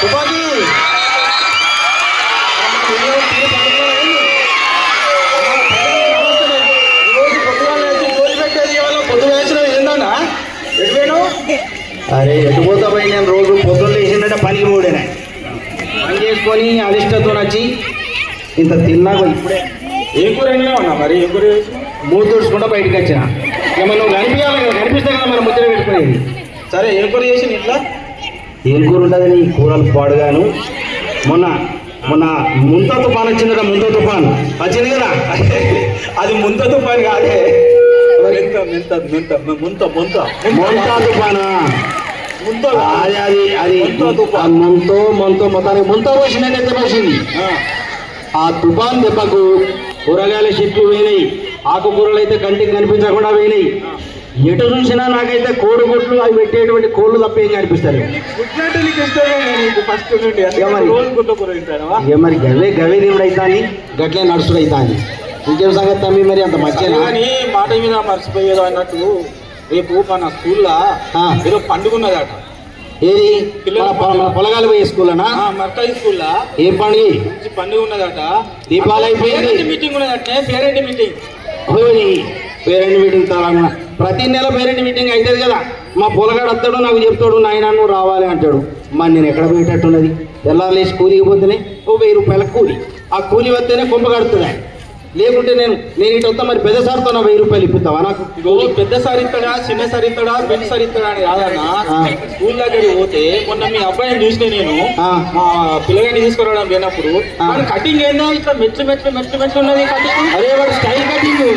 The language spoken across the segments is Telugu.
తుపాకీ అరే ఎటు పోతా నేను రోజు? పొద్దున్న లేచిందంటే పనికి పోడేనే. పని చేసుకొని అరిష్టతో నచ్చి ఇంత తిన్నాక ఇప్పుడే. ఏం కూర ఉన్నా మరి? ఏం కూర మూడు తుడుచుకుంటా బయటకు వచ్చిన. ఇక మనం కనిపించాలి కనిపిస్తే కదా మనం ముద్ర పెట్టుకునేది. సరే ఏం కూర చేసి ఇట్లా? ఏం కూర ఉంటుంది నీ కూరలు పాడుగాను? మొన్న మొన్న ముంత తుఫాన్ వచ్చింది కదా ముంత తుఫాన్. వచ్చింది కదా? అది ముంత తుఫాన్ కాదే. మెంత మెంత మెంత ముంత ముంత. తుఫానా? అది అది అది ముంత. ముంతో ముంతో మొత్తానికి ముంత పోసిందంటే పోసింది. ఆ, ఆ తుఫాన్ దెబ్బకు కూరగాయల చెట్లు పోయినాయి ఆకుకూరలు అయితే కంటికి కనిపించకుండా పోయినాయి ఎటు చూసినా నాకైతే కోడిగుడ్లు అవి పెట్టేటువంటి కోళ్ళు తప్ప ఏం కనిపిస్తారు మరి గవే గవే దేవుడు అవుతాంది గట్లే నడుచుడు అవుతాంది ఇంకేం సంగతి తమ్మి మరి అంత మధ్యన? కానీ మాట మీద మర్చిపోయేదో అన్నట్టు రేపు మన స్కూల్లో. ఏదో పండుగ ఉన్నదట. ఏది? పొలగాలు పోయే స్కూలనా ఆ, మర్కాయి స్కూల్లో. ఏం పండుగ? మంచి పండుగ ఉన్నదట. దీపావళి అయిపోయింది. మీటింగ్ ఉన్నదట పేరెంట్ మీటింగ్. పేరెంట్ మీటింగ్ తరంగా ప్రతి నెల పేరెంట్ మీటింగ్ అవుతుంది కదా. మా పొలగాడు వస్తాడు నాకు చెప్తాడు నాయన నువ్వు రావాలి అంటాడు. మరి నేను ఎక్కడ పోయేటట్టున్నది? తెల్లారలేసి కూలికి పోతేనే ఓ వెయ్యి రూపాయల కూలి. ఆ కూలి వస్తేనే కొంప కడుతుంది లేకుంటే నేను నేను ఇటు వస్తా మరి పెద్ద సార్తో నా వెయ్యి రూపాయలు ఇప్పుతావా నాకు? పెద్ద సార్ ఇస్తాడా చిన్న సార్ ఇస్తాడా పెద్ద సార్ ఇస్తాడా అని కాదన్న. స్కూల్ దగ్గరికి పోతే మొన్న మీ అబ్బాయిని చూసిన నేను. మా పిల్లగాడిని తీసుకురావడం. వాడి కటింగ్ ఏందో? ఇట్లా మెట్లు మెట్లు మెట్లు మెట్లు ఉన్నది కటింగ్? అరే వాడు స్టైల్ కటింగ్.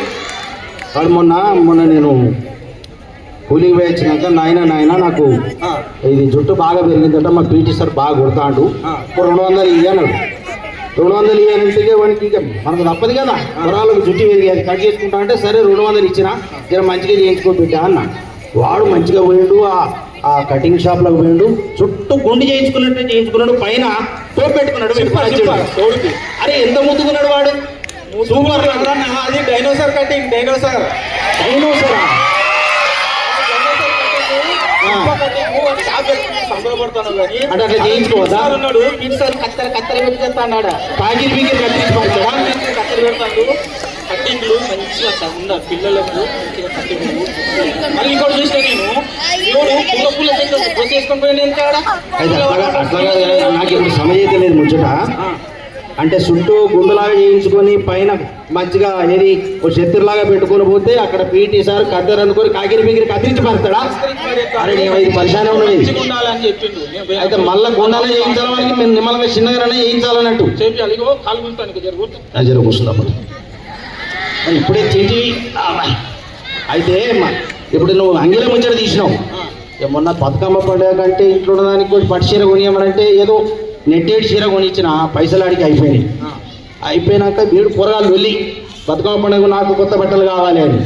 వాడు మొన్న మొన్న నేను కూలికి పోయి వచ్చినాక నాయన నాయన నాకు ఇది జుట్టు బాగా పెరిగిందంట మా పీటీ సార్ బాగా కొడతాడు. రెండు వందలు ఇయ్యన్నాడు రెండు వందలు ఇయ్యానంటే వానికి ఇక మనకు తప్పదు కదా. పొరాలకు జుట్టు పెరిగి అది కట్ చేసుకుంటా అంటే సరే రెండు వందలు ఇచ్చిన జర మంచిగా చేయించుకో బిడ్డ అన్న. వాడు మంచిగా పోయిండు ఆ కటింగ్ షాప్లోకి పోయిండు. చుట్టూ గుండు చేయించుకున్నట్టు చేయించుకున్నాడు పైన టోప్ పెట్టుకున్నాడు. అరే ఎంత ముద్దుకున్నాడు వాడు? సూపర్ అది డైనోసార్ కటింగ్ డైనోసార్ డైనోసార్ అంటే అట్లా చేయించుకోవద్దా? ఉన్నాడు సార్ కత్తెర కత్తెర పెట్టి చేస్తా అన్నాడా కత్తెర పెడతాడు కట్టింగ్లు మంచిగా పిల్లలకు మంచిగా కట్టింగ్లు మళ్ళీ ఇంకోటి చూసిన నేను పూల పూల నాకు ఇప్పుడు సమయం లేదు ముచ్చట అంటే చుట్టూ గుండులాగా చేయించుకొని పైన మంచిగా ఏది ఒక శత్రులాగా పెట్టుకొని పోతే అక్కడ పీటీ సార్ కద్దరు అనుకొని కాకిరి పీకిరి కత్తిరించి పడతాడా అరే నేను ఇది పరిశానే ఉన్నది. అయితే మళ్ళా గుండానే చేయించాలని మేము నిమ్మలంగా చిన్నగానే చేయించాలన్నట్టు. జరుగుతుంది మరి ఇప్పుడే తింటి అయితే ఇప్పుడు నువ్వు అంగిల ముచ్చట తీసినావు. మొన్న బతుకమ్మ పండుగ కంటే ఇంట్లో ఉన్నదానికి కొంచెం పట్టు చీర కొనియమనంటే ఏదో నెట్టేటి చీర కొనిచ్చిన పైసలు ఆడికి అయిపోయినాయి అయిపోయినాక వీడు కూరగాయలు వెళ్ళి బతుకమ్మ పండుగ నాకు కొత్త బట్టలు కావాలి అని.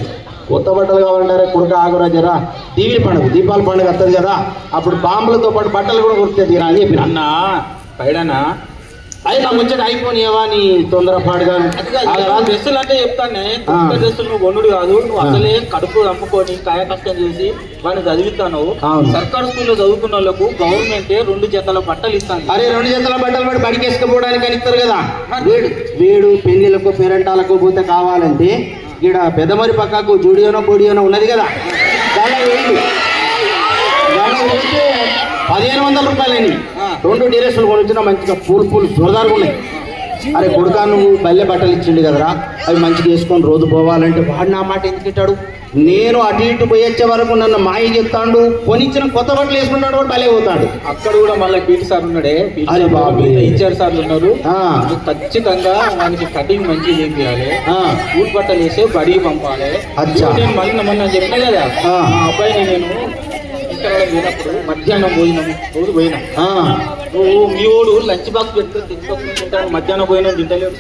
కొత్త బట్టలు కావాలంటారే కొడుక ఆగురా జరా దీవిని పండుగ దీపాల పండుగ వస్తుంది కదా అప్పుడు బాంబులతో పాటు బట్టలు కూడా కొడుతుంది అని చెప్పిన. అన్న పైడనా అయితే నా ముచ్చట అయిపోనియవా నీ తొందరపాటుగా? డ్రెస్సులు అంటే చెప్తానే డ్రెస్సులు నువ్వు కొనుడు కాదు నువ్వు. అసలే కడుపు చంపుకొని కాయ కష్టం చేసి వాడిని చదివిస్తాను. సర్కారు స్కూల్లో చదువుకున్న వాళ్ళకు గవర్నమెంట్ రెండు జతల బట్టలు ఇస్తాను అరే రెండు చేతుల బట్టలు పడి బడికి వేసుకుపోవడానికి అని ఇస్తారు కదా వీడు వీడు పెళ్ళిలకు పేరెంటాలకు పోతే కావాలంటే ఈడ పెద్దమరి పక్కకు జూడియోనో బొడియోనో ఉన్నది కదా పదిహేను వందల రూపాయలని. రెండు డ్రెస్సులు కొనిచ్చిన మంచిగా పూలు పూలు జోరదారుగా ఉన్నాయి. అరే కొడుకా నువ్వు బల్లె బట్టలు ఇచ్చిండు కదరా? అవి మంచిగా వేసుకొని రోజు పోవాలంటే వాడు నా మాట ఎందుకు తింటాడు నేను అటు ఇటు పోయొచ్చే వరకు నన్ను మాయ చెప్తాడు. కొనిచ్చిన కొత్త బట్టలు వేసుకుంటాడు వాడు భలే పోతాడు. అక్కడ కూడా మళ్ళీ పీటీ సార్ ఉన్నాడే. అరే సార్ బాబు. ఇచ్చారు సార్లు ఉన్నారు. ఖచ్చితంగా వానికి కటింగ్ మంచిగా చేయాలి. స్కూల్ బట్టలు వేసి బడికి పంపాలి. అచ్చా. మళ్ళీ మొన్న చెప్పిన కదా. ఆ. అబ్బాయిని నేను తీసుకురావడం పోయినప్పుడు మధ్యాహ్నం భోజనం రోజు పోయినా. నువ్వు మీ ఓడు లంచ్ బాక్స్ పెట్టుకుని తీసుకొని తింటాను మధ్యాహ్నం పోయినా తింటలేడు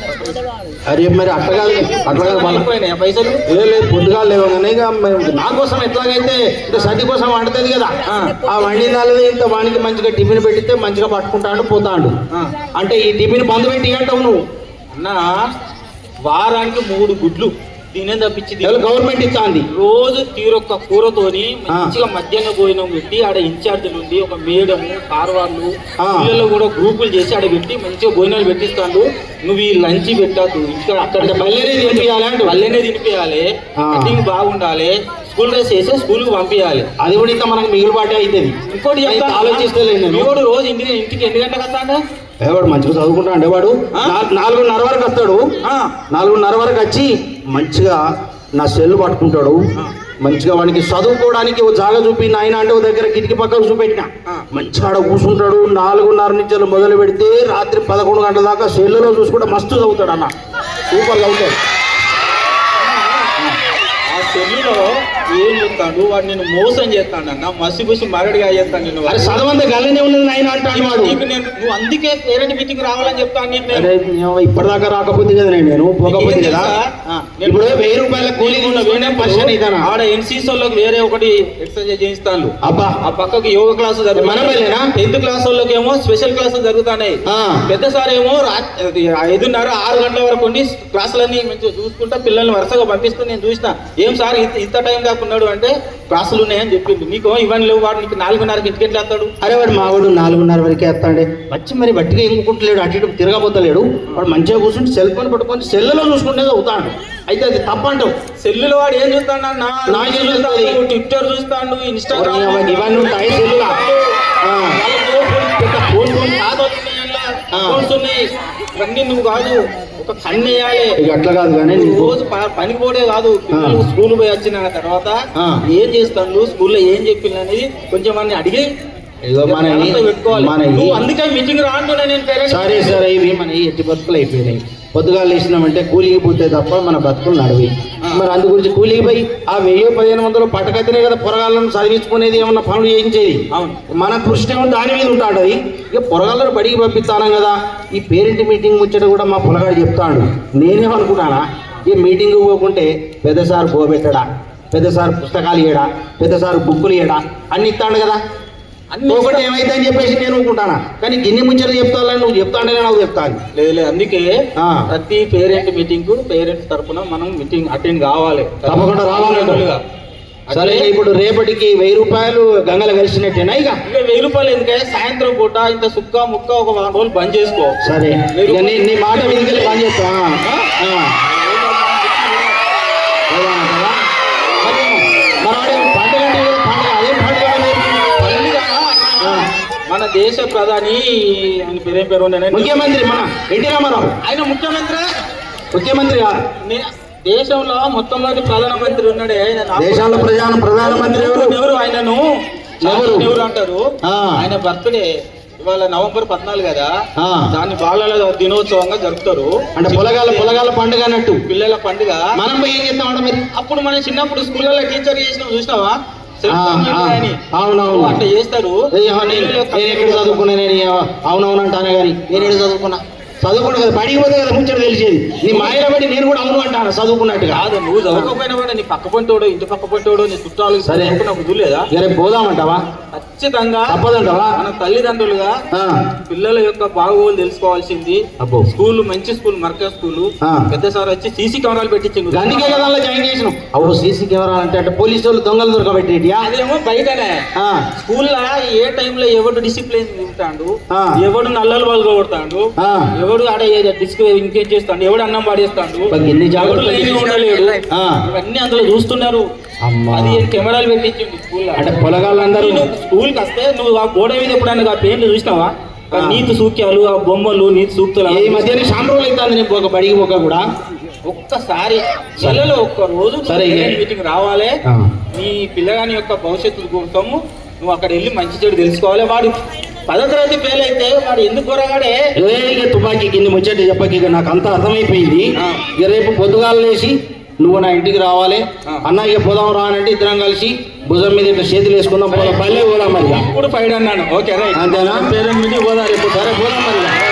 అరే మరి అట్లా కాదు అట్లా కాదు వాళ్ళ పోయినాయి పైసలు లేదు పొద్దుగా లేవగానే ఇక నా కోసం ఎట్లాగైతే ఇంత సర్ది కోసం వండుతుంది కదా ఆ. వండినాలది ఇంత వానికి మంచిగా టిఫిన్ పెట్టితే మంచిగా పట్టుకుంటాడు పోతాడు. అంటే ఈ టిఫిన్ బంద్ పెట్టి అంటావు నువ్వు అన్న వారానికి మూడు గుడ్లు తినే తప్పించి గవర్నమెంట్ ఇస్తాంది? రోజు తీరొక్క కూరతోని మంచిగా మధ్యాహ్న భోజనం పెట్టి ఆడ ఇన్ఛార్జీలు ఉండి ఒక మేడం కార్ వాళ్ళు ఆ. పిల్లలు కూడా గ్రూపులు చేసి ఆడ పెట్టి మంచిగా భోజనాలు పెట్టిస్తాడు. నువ్వు ఈ లంచ్ పెట్టద్దు ఇక్కడ అక్కడ బల్లెనే తినిపియాలి అంటూ. బల్లెనే తినిపించాలి. కటింగ్ బాగుండాలి. స్కూల్ డ్రెస్ వేసి స్కూల్కి పంపించాలి అది కూడా ఇంకా మనకు మిగులుబాటే అవుతుంది. ఇంకోటి ఆలోచిస్తలేదు రోజు ఇంటికి ఇంటికి ఎన్ని గంటలకు వస్తాడా? ఎవడు మంచిగా చదువుకుంటాడు వాడు ఆ? నా- నాలుగున్నర వరకు వస్తాడు. నాలుగున్నర వరకు వచ్చి మంచిగా నా సెల్ పట్టుకుంటాడు. మంచిగా వానికి చదువుకోవడానికి ఓ జాగా చూపి నాయన అంటే ఓ దగ్గర కిటికీ పక్కకు చూపెట్టిన. మంచిగా ఆడ కూర్చుంటాడు నాలుగున్నర నుంచి మొదలు పెడితే రాత్రి పదకొండు గంటల దాకా సెల్లులో చూసుకుంటే మస్తు చదువుతాడు అన్న సూపర్ చదువుతాడు ఆ సెల్లులో ఏం చెప్తాడు వాడు నేను మోసం చేస్తాడు అన్న మసి బుసి మరడిగా చేస్తాను నేను అరే చదవంతా గల్లనే ఉన్నది నాయన అంటాడు వాడు. నీకు నేను నువ్వు అందుకే పేరెంట్ మీటింగ్ రావాలని చెప్తాను నేను. ఇప్పటిదాకా రాకపోతే కదా నేను పోకపోతే కదా? ఇప్పుడు వెయ్యి రూపాయల వేరే పర్సన్ ఇదానా ఆడ ఎన్సీసీ వాళ్ళకి వేరే ఒకటి ఎక్సర్సైజ్ చేయిస్తాను. అబ్బా. ఆ పక్కకి యోగ క్లాసు మనమేలేనా? టెన్త్ క్లాస్ వాళ్ళకి ఏమో స్పెషల్ క్లాసులు జరుగుతున్నాయి. పెద్ద సార్ ఏమో ఐదున్నర ఆరు గంటల వరకు ఉండి క్లాసులన్నీ మంచిగా చూసుకుంటా పిల్లల్ని వరుసగా పంపిస్తూ నేను చూసిన. ఏం సార్ ఇంత ఇంత టైం దాకా ఉన్నాడు అంటే క్లాసులు ఉన్నాయని చెప్పిండు. నీకు ఇవన్నీ లేవు వాడు నీకు నాలుగున్నరకి ఎట్లా వస్తాడు అరే వాడు మావాడు నాలుగున్నర వరకే వస్తాడే వచ్చి మరి బట్టిగా ఎంగుకుంటలేడు అటు ఇటు తిరగబోతలేడు. వాడు మంచిగా కూర్చుంటే సెల్ ఫోన్ పట్టుకొని సెల్లులో చూసుకుంటే అవుతాడు అయితే అది తప్పంటావు. సెల్లులో వాడు ఏం చూస్తాడు చూస్తాడు? ట్విట్టర్ చూస్తాడు ఇన్స్టాగ్రామ్ ఇవన్నీ ఉంటాయి సెల్లులా. ఫోన్స్ ఉన్నాయి. ఇవన్నీ నువ్వు కాదు. వేయాలి ఇక అట్లా కాదు కానీ రోజు ప- పనికి పోడే కాదు. స్కూల్ పోయి వచ్చిన తర్వాత. ఏం చేస్తాను స్కూల్లో ఏం అనేది కొంచెం మంది అడిగి మన అందుకే మీటింగ్ పేరెంట్స్ సరే సరే ఇవి మన ఎట్టి బతుకులు అయిపోయినాయి. పొద్దుగాలు వేసినామంటే కూలికి పోతే తప్ప మన బతుకులు నడవి. మరి అందు గురించి కూలికి పోయి ఆ వెయ్యి పదిహేను వందలు పట్టకైతేనే కదా పొరగాళ్ళను చదివించుకునేది ఏమన్నా పనులు చేయించేది? మన దృష్టి ఏమో దాని మీద ఉంటాడు అది ఇక పొరగాళ్ళను బడికి పంపిస్తాను కదా. ఈ పేరెంట్ మీటింగ్ ముచ్చట కూడా మా పొలగాడు చెప్తాడు. నేనేమనుకున్నానా ఈ మీటింగ్ పోకుంటే పెద్ద సార్ గోబెట్టడా పెద్ద సార్ పుస్తకాలు ఇయ్యడా? పెద్ద సార్ బుక్కులు ఇయ్యడా? అన్ని ఇస్తాడు కదా. ఒకటి ఏమైతే అని చెప్పేసి నేను అనుకుంటానా? కానీ గిన్నె ముచ్చట చెప్తాను నువ్వు చెప్తానే నాకు చెప్తాను లేదు లేదు అందుకే ఆ. ప్రతి పేరెంట్ మీటింగ్కు పేరెంట్స్ తరపున మనం మీటింగ్ అటెండ్ కావాలి. తప్పకుండా రావాలి. సరే ఇప్పుడు రేపటికి వెయ్యి రూపాయలు గంగలు కలిసినట్టేనా ఇక? ఇక వెయ్యి రూపాయలు ఎందుకే? సాయంత్రం పూట ఇంత సుక్క ముక్క ఒక వారం రోజులు బంద్ చేసుకో. సరే. నీ మాట మీదకి పని చెప్తా మన దేశ ప్రధాని ఆయన పేరేం? ముఖ్యమంత్రి మన ఎన్టీ రామారావు. ఆయన ముఖ్యమంత్రి? ముఖ్యమంత్రి కాదు. దేశంలో మొట్టమొదటి ప్రధానమంత్రి ఉన్నాడే దేశాల ప్రధాన ప్రధానమంత్రి ఎవరు? ఆయనను ఎవరు? అంటారు. ఆయన బర్త్డే ఇవాళ నవంబర్ పద్నాలుగు కదా. దాన్ని బాలల దినోత్సవంగా జరుపుతారు. అంటే పొలగాల పొలగాల పండుగ అన్నట్టు. పిల్లల పండుగ. మనం ఏం మరి? అప్పుడు మనం చిన్నప్పుడు స్కూళ్ళలో టీచర్ చేసినాం చూసినావా? అవునవును. అట్లా చేస్తారు. నేను ఎక్కడ చదువుకున్నా నేను ఏవ- అవునవును అంటాను కానీ నేను ఎక్కడ చదువుకున్నా? చదువుకున్నా కదా బడికి పోతే కదా ముచ్చట తెలిసేది. నీ మాయల బడి నేను కూడా అవును అంటాను చదువుకున్నట్టుగా? కాదు నువ్వు చదవకపోయినా కూడా నీ పక్క పొంటోడు ఇంటి పక్క పొంటోడు నీ చుట్టాలు సరే. చదువుకున్నప్పుడు చూడలేదా రేపు పోదామంటావా? ఖచ్చితంగా. తప్పదంటావా? మన తల్లిదండ్రులుగా పిల్లల యొక్క బాగోగులు తెలుసుకోవాల్సింది. అబ్బో. స్కూల్ మంచి స్కూల్ మర్కజ్ స్కూల్. పెద్ద సార్ వచ్చి సీసీ కెమెరాలు పెట్టించిండు. అందుకే కదా జాయిన్ చేసినాం అవు సీసీ కెమెరా అంటే అంటే పోలీసు వాళ్ళు దొంగలు దొరకబెట్టేటియా అదేమో బయటనే. స్కూల్లో ఏ టైంలో ఎవడు డిసిప్లిన్ తింటాడు. ఎవడు నల్లలు వాళ్ళు కొడతాడు ఆ. ఎవడు ఆడ డిస్క్ ఇంకేం చేస్తాడు? ఎవడు అన్నం పాడేస్తాడు ఎన్ని జాగ్రత్తలు ఉండలేడు. ఇవన్నీ అందులో చూస్తున్నారు. అది కెమెరాలు పెట్టించిండు స్కూల్లో? అంటే పొలగాళ్ళందరూ. స్కూల్కి వస్తే నువ్వు ఆ గోడ మీద ఎప్పుడన్నా ఆ పెయింట్లు చూసినావా. నీతి సూక్యాలు ఆ బొమ్మలు నీతి సూక్తులు ఈ మధ్యన చాలా రోజులు అవుతుంది నేను ఒక బడికి పోక కూడా. ఒక్కసారి నెలలో ఒక్క రోజు సరే. మీటింగ్ రావాలి. నీ పిల్లగాని యొక్క భవిష్యత్తు కోసము నువ్వు అక్కడ వెళ్ళి మంచి చెడు తెలుసుకోవాలి. వాడు పదో తరగతి ఫెయిల్ అయితే వాడు ఎందుకు కొరగాడే ఏ ఇక తుపాకీ కింద ముచ్చట చెప్పకి ఇక నాకు అంతా అర్థమైపోయింది. ఇక రేపు పొద్దుగాలు లేచి నువ్వు నా ఇంటికి రావాలి ఆ. అన్న ఇక పోదాం రా అని అంటే ఇద్దరం కలిసి భుజం మీద ఇట్లా చేతులు వేసుకుందాం పోదాం పల్లె పోదాం మరి ఇక. ఇప్పుడు ఫైడ్ అన్నాను ఓకే రైట్ అంతేనా? పేరెంట్ మీటింగ్ పోదా రేపు సరే పోదాం మరి ఇక.